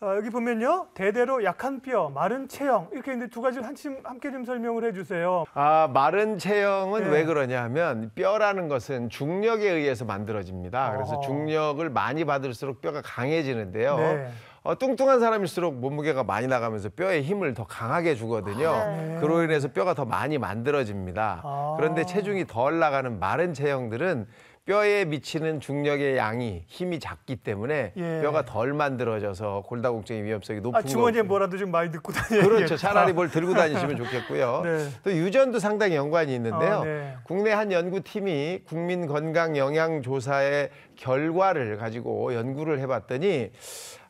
어, 여기 보면요. 대대로 약한 뼈, 마른 체형 이렇게 있는데 두 가지를 한침 함께 좀 설명을 해주세요. 아, 마른 체형은 네. 왜 그러냐 하면 뼈라는 것은 중력에 의해서 만들어집니다. 그래서. 중력을 많이 받을수록 뼈가 강해지는데요. 네. 어, 뚱뚱한 사람일수록 몸무게가 많이 나가면서 뼈에 힘을 더 강하게 주거든요. 네. 그로 인해서 뼈가 더 많이 만들어집니다. 아. 그런데 체중이 덜 나가는 마른 체형들은 뼈에 미치는 중력의 양이 힘이 작기 때문에 예. 뼈가 덜 만들어져서 골다공증의 위험성이 높은 아, 주머니에 거고. 뭐라도 좀 많이 넣고 다녀야겠다. 그렇죠. 차라리 뭘 들고 다니시면 좋겠고요. 네. 또 유전도 상당히 연관이 있는데요. 아, 네. 국내 한 연구팀이 국민 건강 영양 조사의 결과를 가지고 연구를 해봤더니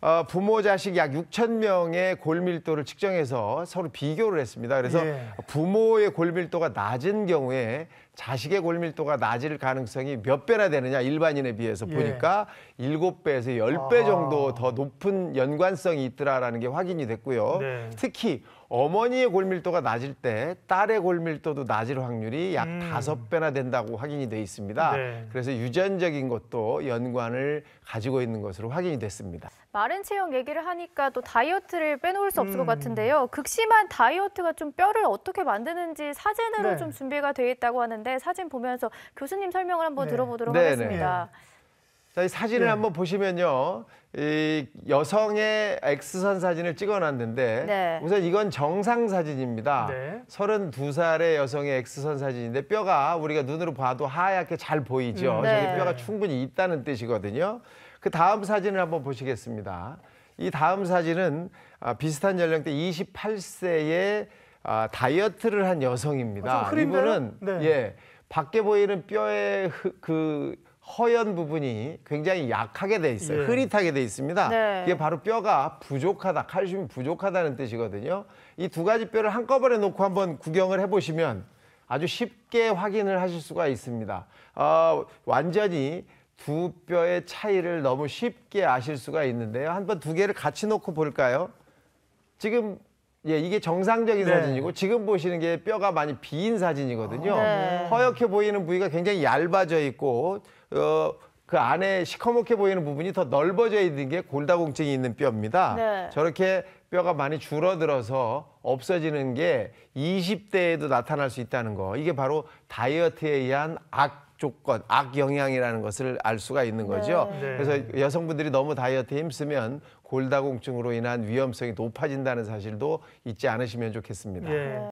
어, 부모 자식 약 6천 명의 골밀도를 측정해서 서로 비교를 했습니다. 그래서 예. 부모의 골밀도가 낮은 경우에 자식의 골밀도가 낮을 가능성이 몇 배나 되느냐 일반인에 비해서 예. 보니까 일곱 배에서 열배 아하. 정도 더 높은 연관성이 있더라라는 게 확인이 됐고요. 네. 특히 어머니의 골밀도가 낮을 때 딸의 골밀도도 낮을 확률이 약 음. 다섯 배나 된다고 확인이 돼 있습니다. 네. 그래서 유전적인 것도 연관을 가지고 있는 것으로 확인이 됐습니다. 마른 체형 얘기를 하니까 또 다이어트를 빼놓을 수 없을 것 음. 같은데요. 극심한 다이어트가 좀 뼈를 어떻게 만드는지 사진으로 네. 좀 준비가 돼 있다고 하는데 사진 보면서 교수님 설명을 한번 네. 들어보도록 네, 네. 하겠습니다. 자, 이 사진을 네. 한번 보시면요. 이 여성의 X선 사진을 찍어놨는데 네. 우선 이건 정상 사진입니다. 네. 32살의 여성의 X선 사진인데 뼈가 우리가 눈으로 봐도 하얗게 잘 보이죠. 음, 네. 저기 뼈가 충분히 있다는 뜻이거든요. 그 다음 사진을 한번 보시겠습니다. 이 다음 사진은 아, 비슷한 연령대 28세의 아, 다이어트를 한 여성입니다. 어? 이분은 네. 예, 밖에 보이는 뼈의 흐- 그 허연 부분이 굉장히 약하게 돼 있어요. 예. 흐릿하게 돼 있습니다. 네. 이게 바로 뼈가 부족하다, 칼슘이 부족하다는 뜻이거든요. 이 두 가지 뼈를 한꺼번에 놓고 한번 구경을 해보시면 아주 쉽게 확인을 하실 수가 있습니다. 어, 완전히 두 뼈의 차이를 너무 쉽게 아실 수가 있는데요. 한번 두 개를 같이 놓고 볼까요? 지금 예, 이게 정상적인 네. 사진이고 지금 보시는 게 뼈가 많이 비인 사진이거든요. 네. 허옇게 보이는 부위가 굉장히 얇아져 있고 어, 그 안에 시커멓게 보이는 부분이 더 넓어져 있는 게 골다공증이 있는 뼈입니다. 네. 저렇게 뼈가 많이 줄어들어서 없어지는 게 20대에도 나타날 수 있다는 거. 이게 바로 다이어트에 의한 악 조건, 악 영향이라는 것을 알 수가 있는 거죠. 네. 그래서 여성분들이 너무 다이어트에 힘쓰면 골다공증으로 인한 위험성이 높아진다는 사실도 잊지 않으시면 좋겠습니다. 예.